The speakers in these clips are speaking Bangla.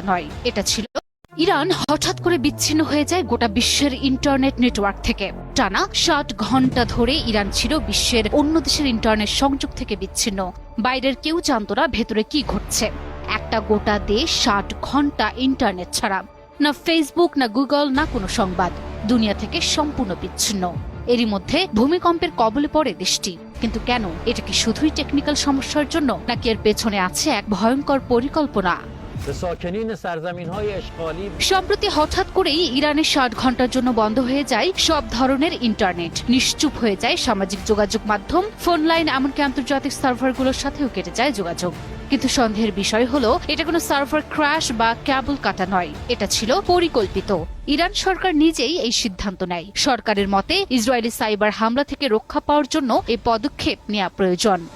নয়, এটা ছিল। ইরান হঠাৎ করে বিচ্ছিন্ন হয়ে যায় গোটা বিশ্বের ইন্টারনেট নেটওয়ার্ক থেকে। টানা ষাট ঘণ্টা ধরে ইরান ছিল বিশ্বের অন্য দেশের ইন্টারনেট সংযোগ থেকে বিচ্ছিন্ন। বাইরের কেউ জানতো না ভেতরে কি ঘটছে। একটা গোটা দেশ ষাট ঘণ্টা ইন্টারনেট ছাড়া। না ফেসবুক, না গুগল, না কোনো সংবাদ। দুনিয়া থেকে সম্পূর্ণ বিচ্ছিন্ন। এরই মধ্যে ভূমিকম্পের কবলে পড়ে দেশটি। কিন্তু কেন? এটা কি শুধুই টেকনিক্যাল সমস্যার জন্য? নাকি এর পেছনে আছে এক ভয়ঙ্কর পরিকল্পনা? সম্প্রতি হঠাৎ করেই ইরানের ষাট ঘণ্টার জন্য বন্ধ হয়ে যায় সব ধরনের ইন্টারনেট। নিশ্চুপ হয়ে যায় সামাজিক যোগাযোগ মাধ্যম, ফোন লাইন, এমনকি আন্তর্জাতিক সার্ভারগুলোর সাথেও কেটে যায় যোগাযোগ। কিন্তু সন্দেহের বিষয় হলো, এটা কোনো সার্ভার ক্র্যাশ বা ক্যাবল কাটা নয়, এটা ছিল পরিকল্পিত। ইরান সরকার নিজেই এই সিদ্ধান্ত নেয়। সরকারের মতে, ইসরায়েলি সাইবার হামলা থেকে রক্ষা পাওয়ার জন্য এই পদক্ষেপ নেওয়া প্রয়োজন।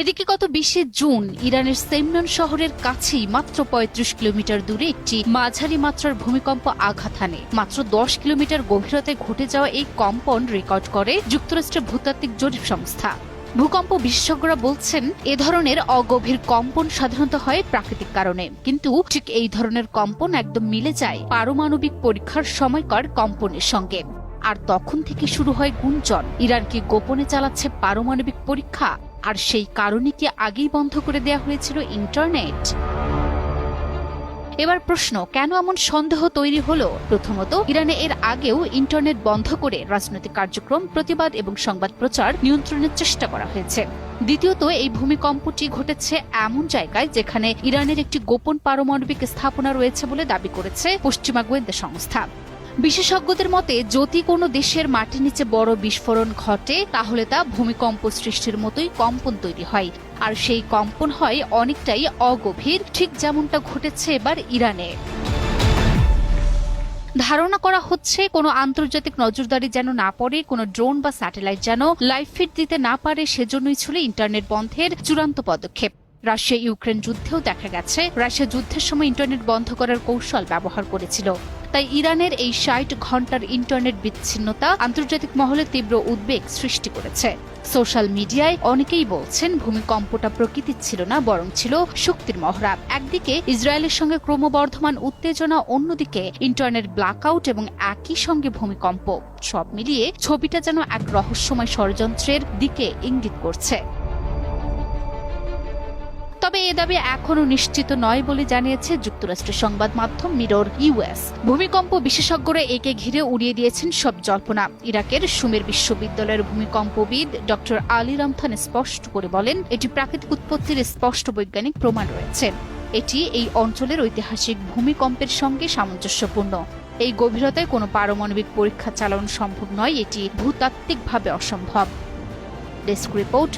এদিকে গত বিশে জুন ইরানের সেমনন শহরের কাছেই মাত্র পঁয়ত্রিশ কিলোমিটার দূরে একটি মাঝারি মাত্রার ভূমিকম্প আঘাত হানে। মাত্র দশ কিলোমিটার গভীরতায় ঘটে যাওয়া এই কম্পন রেকর্ড করে যুক্তরাষ্ট্রের ভূতাত্ত্বিক জরিপ সংস্থা। ভূকম্প বিশেষজ্ঞরা বলছেন, এ ধরনের অগভীর কম্পন সাধারণত হয় প্রাকৃতিক কারণে। কিন্তু ঠিক এই ধরনের কম্পন একদম মিলে যায় পারমাণবিক পরীক্ষার সময়কার কম্পনের সঙ্গে। আর তখন থেকে শুরু হয় গুঞ্জন, ইরান কি গোপনে চালাচ্ছে পারমাণবিক পরীক্ষা? আর সেই কারণে কি আগেই বন্ধ করে দেয়া হয়েছিল ইন্টারনেট? এবার প্রশ্ন, কেন এমন সন্দেহ তৈরি হলো? প্রথমত, ইরানে এর আগেও ইন্টারনেট বন্ধ করে রাজনৈতিক কার্যক্রম, প্রতিবাদ এবং সংবাদ প্রচার নিয়ন্ত্রণের চেষ্টা করা হয়েছে। দ্বিতীয়ত, এই ভূমিকম্পটি ঘটেছে এমন জায়গায় যেখানে ইরানের একটি গোপন পারমাণবিক স্থাপনা রয়েছে বলে দাবি করেছে পশ্চিমা গোয়েন্দা সংস্থা। বিশেষজ্ঞদের মতে, যদি কোনো দেশের মাটির নিচে বড় বিস্ফোরণ ঘটে, তাহলে তা ভূমিকম্প সৃষ্টির মতোই কম্পন তৈরি হয়। আর সেই কম্পন হয় অনেকটাই অগভীর, ঠিক যেমনটা ঘটেছে এবার ইরানে। ধারণা করা হচ্ছে, কোনো আন্তর্জাতিক নজরদারি যেন না পড়ে, কোনো ড্রোন বা স্যাটেলাইট যেন লাইভ ফিট দিতে না পারে, সেজন্যই ছিল ইন্টারনেট বন্ধের চূড়ান্ত পদক্ষেপ। রাশিয়া ইউক্রেন যুদ্ধেও দেখা গেছে, রাশিয়া যুদ্ধের সময় ইন্টারনেট বন্ধ করার কৌশল ব্যবহার করেছিল। তাই ইরানের এই ষাট ঘণ্টার ইন্টারনেট বিচ্ছিন্নতা আন্তর্জাতিক মহলে তীব্র উদ্বেগ সৃষ্টি করেছে। সোশ্যাল মিডিয়ায় অনেকেই বলছেন ভূমিকম্পটা প্রকৃতির ছিল না, বরং ছিল শক্তির মহড়া। একদিকে ইসরায়েলের সঙ্গে ক্রমবর্ধমান উত্তেজনা, অন্যদিকে ইন্টারনেট ব্ল্যাকআউট এবং একই সঙ্গে ভূমিকম্প। সব মিলিয়ে ছবিটা যেন এক রহস্যময় ষড়যন্ত্রের দিকে ইঙ্গিত করছে। তবে এ দাবি এখনও নিশ্চিত নয় বলে জানিয়েছে যুক্তরাষ্ট্রের সংবাদ মাধ্যম মিরর ইউএস। ভূমিকম্প বিশেষজ্ঞরা একে ঘিরে উড়িয়ে দিয়েছেন সব জল্পনা। ইরাকের সুমের বিশ্ববিদ্যালয়ের ভূমিকম্পবিদ ডক্টর আলী রমথান স্পষ্ট করে বলেন, এটি প্রাকৃতিক উৎপত্তির স্পষ্ট বৈজ্ঞানিক প্রমাণ রয়েছে। এটি এই অঞ্চলের ঐতিহাসিক ভূমিকম্পের সঙ্গে সামঞ্জস্যপূর্ণ। এই গভীরতায় কোনো পারমাণবিক পরীক্ষা চালানো সম্ভব নয়, এটি ভূতাত্ত্বিকভাবে অসম্ভব। Desk report